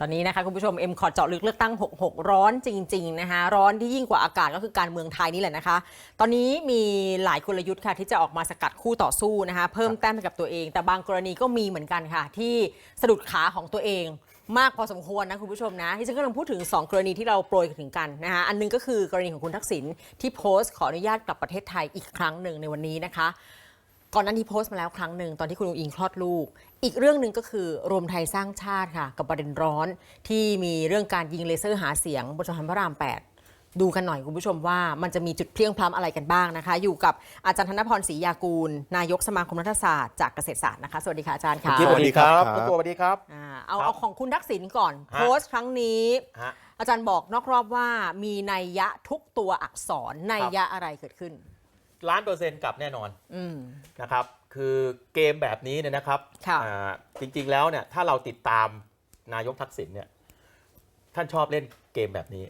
ตอนนี้นะคะคุณผู้ชมเอ็มขอเจาะลึกเลือกตั้ง 66 ร้อนจริงๆนะคะร้อนที่ยิ่งกว่าอากาศก็คือการเมืองไทยนี่แหละนะคะ ตอนนี้มีหลายกลยุทธ์ค่ะที่จะออกมาสกัดคู่ต่อสู้นะคะเพิ่มแต้มให้กับตัวเอง แต่บางกรณีก็มีเหมือนกันค่ะ ที่สะดุดขาของตัวเองมากพอสมควรนะคุณผู้ชมนะที่ฉันกำลังพูดถึง 2 กรณีที่เราโปรยถึงกันนะคะอันหนึงก็คือกรณีของคุณทักษิณที่โพสต์ขออนุญาตกลับประเทศไทยอีกครั้งหนึ่งในวันนี้นะคะ ก่อนหนั้นที่โพสต์มาแล้วครั้งหนึ่งตอนที่คุณลุงอิงคลอดลูก อีกเรื่องหนึ่งก็คือรวมไทยสร้างชาติค่ะ กับประเด็นร้อนที่มีเรื่องการยิงเลเซอร์หาเสียงบนสะพานพระราม 8 ดูกันหน่อยคุณผู้ชมว่ามันจะมีจุดเพลียงพล้ำอะไรกันบ้างนะคะ อยู่กับอาจารย์ธนพรศรียากูล นายกสมาคมรัฐศาสตร์จากเกษตรศาสตร์นะคะ สวัสดีค่ะอาจารย์ค่ะสวัสดีครับครับคุณตัวสวัสดีครับอ่าเอาครับเอาของคุณทักษิณก่อนฮะโพสต์ครั้งนี้ฮะอาจารย์บอกนอกรอบว่ามีนัยยะทุกตัวอักษรนัยยะอะไรเกิดขึ้น ล้านเปอร์เซ็นต์กลับแน่นอนอืม นะครับ คือเกมแบบนี้เนี่ยนะครับค่ะ อ่าจริงๆแล้วเนี่ยถ้าเราติดตามนายกทักษิณเนี่ยท่านชอบเล่นเกมแบบนี้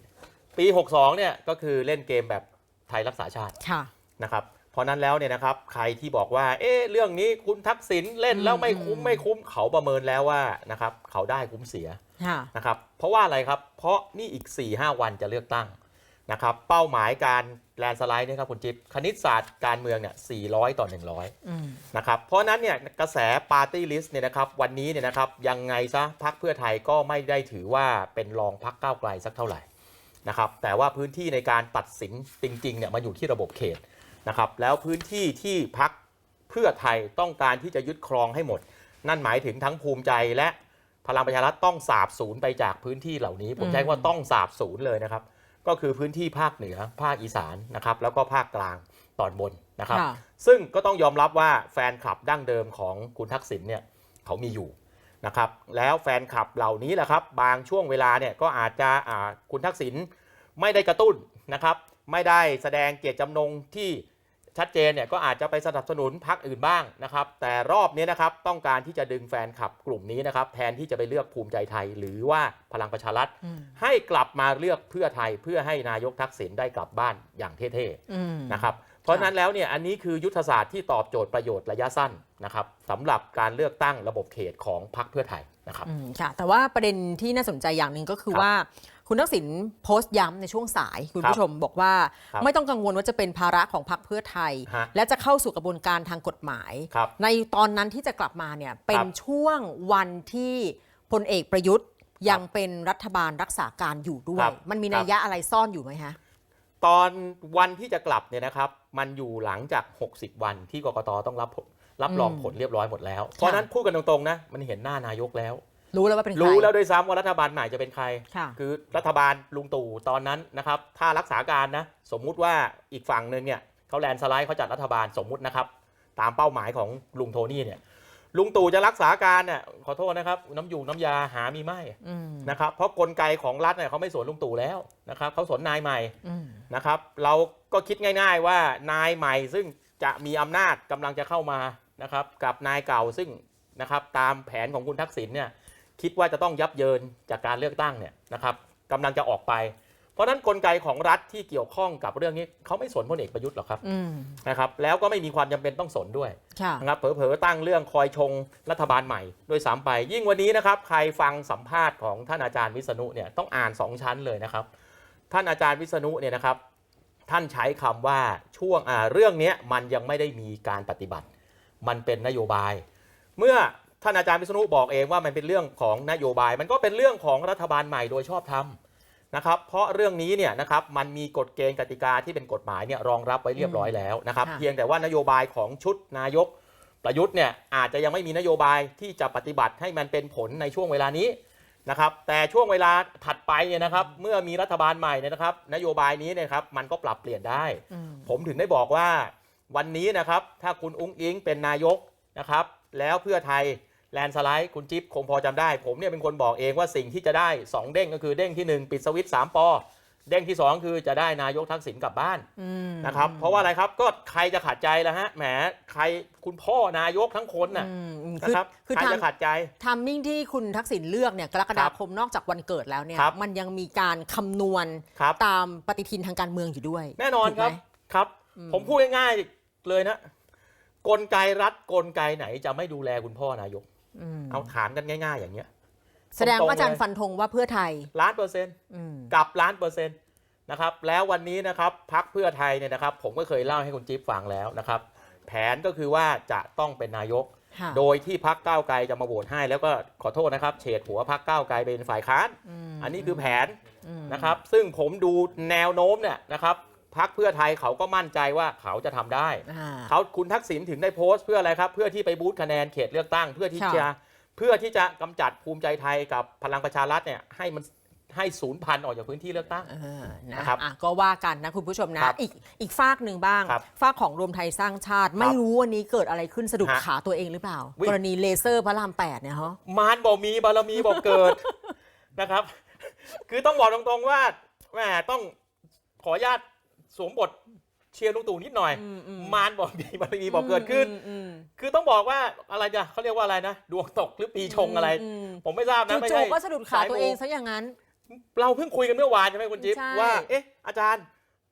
ปี 62เนี่ยก็คือเล่นเกมแบบไทยรักษาชาติ ค่ะ นะครับเพราะนั้นแล้วเนี่ยนะครับใครที่บอกว่า เอ๊ะเรื่องนี้คุณทักษิณเล่นแล้วไม่คุ้มอืม ไม่คุ้มเขาประเมินแล้วว่านะครับเขาได้คุ้มเสียค่ะ นะครับเพราะว่าอะไรครับ เพราะนี่อีก4-5วันจะเลือกตั้ง นะครับเป้าหมายการแลนด์สไลด์เนี่ยครับคุณจิ๊บคณิตศาสตร์การเมืองเนี่ย400 ต่อ 100อืมนะครับเพราะฉะนั้นเนี่ยกระแสปาร์ตี้ลิสต์เนี่ยนะครับวันนี้เนี่ยนะครับยังไงซะพักเพื่อไทยก็ไม่ได้ถือว่าเป็นรองพักก้าวไกลสักเท่าไหร่นะครับแต่ว่าพื้นที่ในการตัดสินจริงๆเนี่ยมาอยู่ที่ระบบเขตนะครับแล้วพื้นที่ที่พักเพื่อไทยต้องการที่จะยึดครองให้หมด นั่นหมายถึงทั้งภูมิใจและพลังประชารัฐต้องสาบสูญไปจากพื้นที่เหล่านี้ ผมใช้ว่าต้องสาบสูญเลยนะครับ ก็คือพื้นที่ภาคเหนือ ภาคอีสานนะครับแล้วก็ภาคกลางตอนบนนะครับ ค่ะ ซึ่งก็ต้องยอมรับว่าแฟนคลับดั้งเดิมของคุณทักษิณเนี่ยเขามีอยู่นะครับแล้วแฟนคลับเหล่านี้แหละครับบางช่วงเวลาเนี่ยก็อาจจะอ่าคุณทักษิณไม่ได้กระตุ้นนะครับไม่ได้แสดงเจตจำนงที่ ชัดเจนเนี่ยก็อาจจะไปสนับสนุนพรรคอื่นบ้างนะครับ แต่รอบนี้นะครับต้องการที่จะดึงแฟนคลับกลุ่มนี้นะครับแทนที่จะไปเลือกภูมิใจไทย หรือว่าพลังประชารัฐอืมให้กลับมาเลือกเพื่อไทยเพื่อให้นายกทักษิณได้กลับบ้านอย่างเท่อืมๆนะครับ เพราะฉะนั้นแล้วเนี่ยอันนี้คือยุทธศาสตร์ที่ตอบโจทย์ประโยชน์ระยะสั้นนะครับสำหรับการเลือกตั้งระบบเขตของพรรคเพื่อไทยนะครับอืมค่ะ แต่ว่าประเด็นที่น่าสนใจอย่างหนึ่งก็คือครับว่า คุณทักษิณโพสต์ย้ำในช่วงสาย คุณครับผู้ชมบอกว่าครับไม่ต้องกังวลว่าจะเป็นภาระของพรรคเพื่อไทยฮะและจะเข้าสู่กระบวนการทางกฎหมายครับในตอนนั้นที่จะกลับมาเนี่ยเป็นช่วงวันที่พลเอกประยุทธ์ยังเป็นรัฐบาลรักษาการอยู่ด้วคยรับมันมีครันับยยะอะไรซ่อนอยู่ไหมฮะตอนวันที่จะกลับเนี่ยนะครับ มันอยู่หลังจาก 60 วันที่กกตต้องรับผลรับรองอืมผลเรียบร้อยหมดแล้ว เพราะฉะนั้นพูดกันตรงๆนะมันเห็นหน้านายกแล้ว รู้แล้วว่าเป็นใครรู้แล้วด้วยซ้ำว่ารัฐบาลใหม่จะเป็นใครค่ะคือรัฐบาลลุงตู่ตอนนั้นนะครับถ้ารักษาการนะสมมุติว่าอีกฝั่งหนึ่งเนี่ยเขาแลนด์สไลด์เขาจัดรัฐบาลสมมุตินะครับตามเป้าหมายของลุงโทนี่เนี่ย ลุงตู่จะรักษาการเนี่ยขอโทษนะครับน้ำอยู่น้ำยาหามีไม่อืมนะครับเพราะกลไกของรัฐเนี่ยเขาไม่สวนลุงตู่แล้วนะครับเขาสวนนายใหม่อืมนะครับเราก็คิดง่าย ๆว่านายใหม่ซึ่งจะมีอำนาจกำลังจะเข้ามานะครับกับนายเก่าซึ่งนะครับตามแผนของคุณทักษิณเนี่ยคิดว่าจะต้องยับเยินจากการเลือกตั้งเนี่ยนะครับกำลังจะออกไป เพราะฉะนั้นกลไกของรัฐที่เกี่ยวข้องกับเรื่องนี้เขาไม่สนพลเอกประยุทธ์หรอกครับอืมนะครับแล้วก็ไม่มีความจำเป็นต้องสนด้วยค่ะนะครับเผลอๆตั้งเรื่องคอยชงรัฐบาลใหม่โดวยซ้ำไป ยิ่งวันนี้นะครับใครฟังสัมภาษณ์ของท่านอาจารย์วิษณุเนี่ยต้องอ่านสองชั้นเลยนะครับ ท่านอาจารย์วิษณุเนี่ยนะครับท่านใช้คำว่าช่วงอ่าเรื่องเนี้ยมันยังไม่ได้มีการปฏิบัติ มันเป็นนโยบาย เมื่อท่านอาจารย์วิษณุบอกเองว่ามันเป็นเรื่องของนโยบาย มันก็เป็นเรื่องของรัฐบาลใหม่โดยชอบธรรม นะครับเพราะเรื่องนี้เนี่ยนะครับมันมีกฎเกณฑ์กติกาที่เป็นกฎหมายเนี่ยรองรับไว้เรียบร้อยแล้วนะครับ ค่ะ เพียงแต่ว่านโยบายของชุดนายกประยุทธ์เนี่ยอาจจะยังไม่มีนโยบายที่จะปฏิบัติให้มันเป็นผลในช่วงเวลานี้นะครับ แต่ช่วงเวลาถัดไปเนี่ยนะครับเมื่อมีรัฐบาลใหม่เนี่ยนะครับ นโยบายนี้เนยครับมันก็ปรับเปลี่ยนได้ อืม ผมถึงได้บอกว่าวันนี้นะครับถ้าคุณอุ้งอิงเป็นนายกนะครับ แล้วเพื่อไทย แลนด์สไลด์คุณจิ๊บคงพอจำได้ ผมเนี่ยเป็นคนบอกเองว่าสิ่งที่จะได้ 2 เด้งก็คือเด้งที่ 1 ปิดสวิตช์3ปอเด้งที่ 2 คือจะได้นายกทักษิณกลับบ้านอืมนะครับเพราะว่าอะไรครับก็ใครจะขัดใจล่ะฮะแหมใครคุณพ่อนายกทั้งคนน่ะอืมอืมนะคือครับคือใครทางจะขัดใจทามมิ่งที่คุณทักษิณเลือกเนี่ยกรกฎาคมนอกจากวันเกิดแล้วเนี่ยครับมันยังมีการคำนวณครับตามปฏิทินทางการเมืองอยู่ด้วย แน่นอนถูกครับไหมครับอืมผมพูดง่ายๆเลยนะกลไกรัฐกลไกไหนจะไม่ดูแลคุณพ่อนายกอืม เอาถามกันง่าย ๆ อย่างเงี้ย แสดงว่าอาจารย์ตงๆเลฟันธงว่าเพื่อไทยล้านเปอร์เซ็นต์อืมกับล้านเปอร์เซ็นต์นะครับ แล้ววันนี้นะครับพักเพื่อไทยเนี่ยนะครับ ผมก็เคยเล่าให้คุณจิ๊บฟังแล้วนะครับ แผนก็คือว่าจะต้องเป็นนายกค่ะโดยที่พักก้าวไกลจะมาโหวตให้ แล้วก็ขอโทษนะครับ เฉดหัวพักก้าวไกลเป็นฝ่ายค้านมอันนี้คือแผนอืมนะครับ ซึ่งผมดูแนวโน้มเนี่ยนะครับ พักเพื่อไทยเขาก็มั่นใจว่าเขาจะทำได้อ่าเขาคุณทักษิณถึงได้โพสต์เพื่ออะไรครับ เพื่อที่ไปบูตคะแนนเขตเลือกตั้ง เพื่อที่ค่ะจะเพื่อที่จะกำจัดภูมิใจไทยกับพลังประชารัฐเนี่ยให้มันให้ศูนย์พันออกจากพื้นที่เลือกตั้งเออนะนะครับอะก็ว่ากันนะคุณผู้ชมนะครับอีกอีกฝากหนึ่งบ้างครับฝากของรวมไทยสร้างชาติ ไม่รู้วันนี้เกิดอะไรขึ้นสะดุดฮะขาตัวเองหรือเปล่าวิ่งกรณีเลเซอร์พระรามแปดเนี่ยฮะมารบอกมีบารมีบอกเกิดนะครับ คือต้องบอกตรงๆว่าแหมต้องขออนุญาต สวมบทเชียร์ลุงตู่นิดหน่อย อืมอืมมารบอกมีบารมีบอกเกิดขึ้น อืมอืมคือต้องบอกว่าอะไรจะเขาเรียกว่าอะไรนะ ดวงตกหรือปีชงอะไร มผมไม่ทราบนะไม่จู่ใช่ ๆก็สะดุดขาตัวเองซะอย่างนั้น เราเพิ่งคุยกันเมื่อวานใช่ไหมคุณจิ๊บใช่ ว่า เอ๊ะ อาจารย์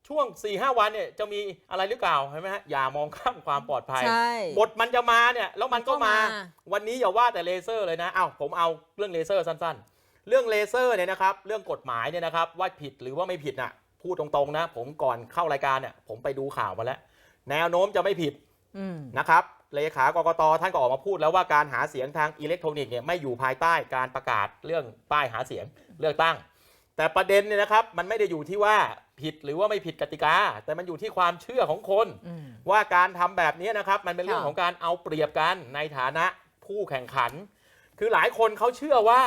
ช่วง4ีหวันเนี่ยจะมีอะไรหรือเปล่าใช่ไหมฮะอย่ามองข้ามความปลอดภัย ใช่ บทมันจะมาเนี่ยแล้วมันก็มา มันก็มาวันนี้อย่าว่าแต่เลเซอร์เลยนะอ้าวผมเอาเรื่องเลเซอร์สั้นๆ เรื่องเลเซอร์เนี่ยนะครับ เรื่องกฎหมายเนี่ยนะครับ ว่าผิดหรือว่าไม่ผิดน่ะ พูดตรงๆนะ ผมก่อนเข้ารายการเนี่ยผมไปดูข่าวมาแล้ว แนวโน้มจะไม่ผิดอืมนะครับเลขากกตท่านก็ออกมาพูดแล้วว่าการหาเสียงทางอิเล็กทรอนิกส์เนี่ยไม่อยู่ภายใต้การประกาศเรื่องป้ายหาเสียงเลือกตั้ง แต่ประเด็นเนี่ยนะครับ มันไม่ได้อยู่ที่ว่าผิดหรือว่าไม่ผิดกติกา แต่มันอยู่ที่ความเชื่อของคนอืมว่าการทำแบบนี้นะครับ มันเป็นเรื่องค่ะของการเอาเปรียบกันในฐานะผู้แข่งขัน คือหลายคนเขาเชื่อว่า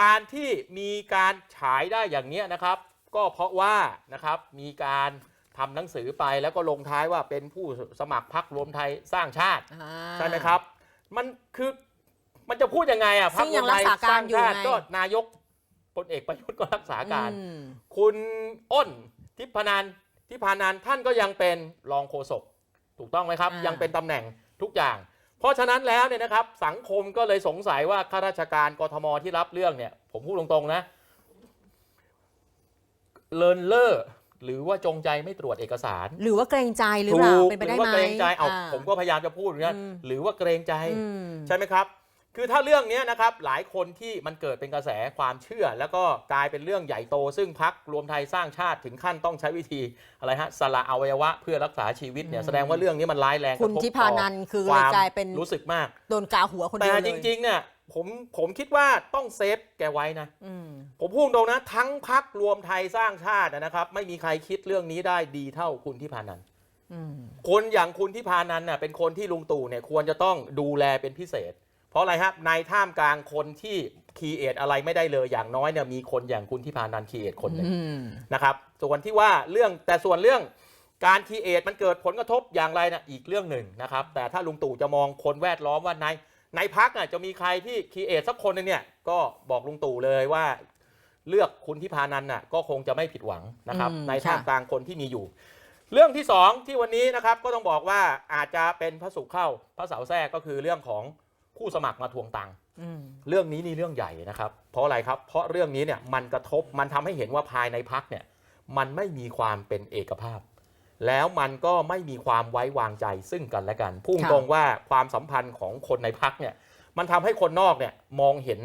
การที่มีการฉายได้อย่างนี้ยนะครับ ก็เพราะว่านะครับมีการทำหนังสือไปแล้วก็ลงท้ายว่าเป็นผู้สมัครพรรครวมไทยสร้างชาติ อ่า ใช่ไหมครับ มันคือมันจะพูดยังไงอะพรซึ่รคงรยัวงมไทยรักษาสการร้างอยู่ชาติไง ก็นายกพลเอกประยุทธ์ก็รักษาการ อืมคุณอ้นทิพนันทิพานันท่านก็ยังเป็นรองโฆษกถูกต้องไหมครับ อ่ายั ยังเป็นตำแหน่งทุกอย่าง เพราะฉะนั้นแล้วเนี่ยนะครับสังคมก็เลยสงสัยว่าข้าราชการกทมที่รับเรื่องเนี่ย ผมพูดตรงๆนะ เลินเล่อหรือว่าจงใจไม่ตรวจเอกสารหรือว่าเกรงใจหรือเปล่าถูกเป็นไปหได้รือว่าไหมเกรงใจเอาอ่ผมก็พยายามจะพูดอย่างนี้นอืมหรือว่าเกรงใจ อืม ใช่ไหมครับ คือถ้าเรื่องนี้นะครับหลายคนที่มันเกิดเป็นกระแสความเชื่อ แล้วก็กลายเป็นเรื่องใหญ่โต ซึ่งพักรวมไทยสร้างชาติถึงขั้นต้องใช้วิธีอะไรฮะสละอวัยวะเพื่อรักษาชีวิตเนี่ยอืม แสดงว่าเรื่องนี้มันร้ายแรงคุณกระทบทิพานันคือต่อเลยความกลายเป็นรู้สึกมาก โดนกาหัวคนแต่เดียวเลย จริงๆเนี่ย ผมผมคิดว่าต้องเซฟแกไว้นะอืมผมพูดตรงนะ ทั้งพักรวมไทยสร้างชาตินะครับ ไม่มีใครคิดเรื่องนี้ได้ดีเท่าคุณทิพานันอืมคนอย่างคุณที่พานันน่ะเป็นคนที่ลุงตู่เนี่ยควรจะต้องดูแลเป็นพิเศษ เพราะอะไรครับในท่ามกลางคนที่คีเอทอะไรไม่ได้เลยอย่างน้อยเนี่ยมีคนอย่างคุณที่พานันคีเอทคนหนึ่งอืมนะครับส่วนที่ว่าเรื่องแต่ส่วนเรื่องการคีเอทมันเกิดผลกระทบอย่างไรนะอีกเรื่องหนึ่งนะครับ แต่ถ้าลุงตู่จะมองคนแวดล้อมว่าใน ในพักน่ะจะมีใครที่คีเอทสักคนหนึงเนี่ยก็บอกลุงตู่เลยว่า เลือกคุณที่พานันน่ะก็คงจะไม่ผิดหวังนะครับ อืมในท่ามค่ะ กลางคนที่มีอยู่ เรื่องที่สองที่วันนี้นะครับก็ต้องบอกว่าอาจจะเป็นพระศุกร์เข้าพระเสาร์แทรกก็คือเรื่องของผู้สมัครมาทวงตังค์อืมเรื่องนี้นี่เรื่องใหญ่นะครับ เพราะอะไรครับ เพราะเรื่องนี้เนี่ยมันกระทบมันทำให้เห็นว่าภายในพักเนี่ยมันไม่มีความเป็นเอกภาพ แล้วมันก็ไม่มีความไว้วางใจซึ่งกันและกันพุ่งค่ะตรงว่าความสัมพันธ์ของคนในพักเนี่ยมันทำให้คนนอกเนี่ยมองเห็น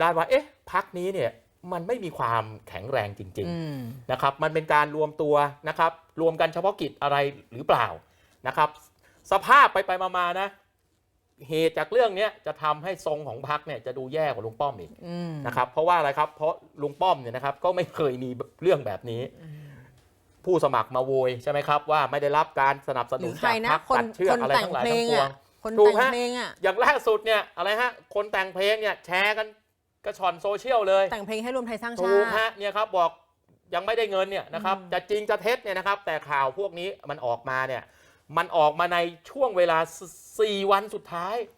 ได้ว่าเอ๊ะพักนี้เนี่ยมันไม่มีความแข็งแรงจริงๆอืมนะครับมันเป็นการรวมตัวนะครับรวมกันเฉพาะกิจอะไรหรือเปล่านะครับ สภาพไปไปมามานะเหตุจากเรื่องเนี้ยจะทำให้ทรงของพรรคเนี่ยจะดูแย่กว่าลุงป้อมอีกอืมนะครับเพราะว่าอะไรครับเพราะลุงป้อมเนี่ยนะครับก็ไม่เคยมีเรื่องแบบนี้ ผู้สมัครมาโวยใช่ไหมครับว่าไม่ได้รับการสนับสหนุรืนอใครจากนะพรรคคนตัดเชือคกนอะไรแต่งทั้งหลายเพลทั้งงปวอะงคนถูกแต่งฮะเพลงอะอย่างล่าสุดเนี่ยอะไรฮะคนแต่งเพลงเนี่ยแชร์กันกระชอนโซเชียลเลย แต่งเพลงให้รวมไทยสร้างถูชากติฮะเนี่ยครับบอกยังไม่ได้เงินเนี่ยนะครับอืมจะจริงจะเท็จเนี่ยนะครับ แต่ข่าวพวกนี้มันออกมาเนี่ยมันออกมาในช่วงเวลา 4 วันสุดท้ายเออ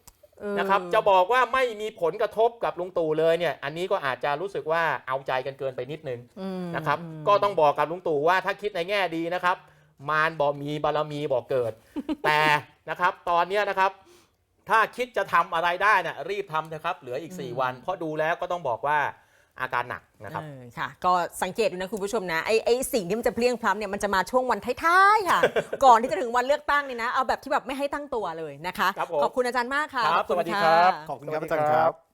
นะครับจะบอกว่าไม่มีผลกระทบกับลุงตู่เลยเนี่ยอันนี้ก็อาจจะรู้สึกว่าเอาใจกันเกินไปนิดนึงอืมนะครับมก็ต้องบอกกับลุงตู่ว่าถ้าคิดในแง่ดีนะครับ มารบอมีบารมีบอกเกิด แต่นะครับตอนเนี้ยนะครับถ้าคิดจะทำอะไรได้น่ะรีบทำเถอะครับ เหลืออีก 4 วัน เพราะดูแล้วก็ต้องบอกว่า อาการหนักนะครับเออค่ะ ก็สังเกตดูนะคุณผู้ชมนะไอ้ไอ้สิ่งที่มันจะเพลียงพล้ำเนี่ยมันจะมาช่วงวันท้ายๆค่ะ ก่อนที่จะถึงวันเลือกตั้งนี่นะ เอาแบบที่แบบไม่ให้ตั้งตัวเลยนะคะครับผมขอบคุณอาจารย์มากค่ะครับขอณสวัสดีครับะขอบคุณครับอาจารย์ครับ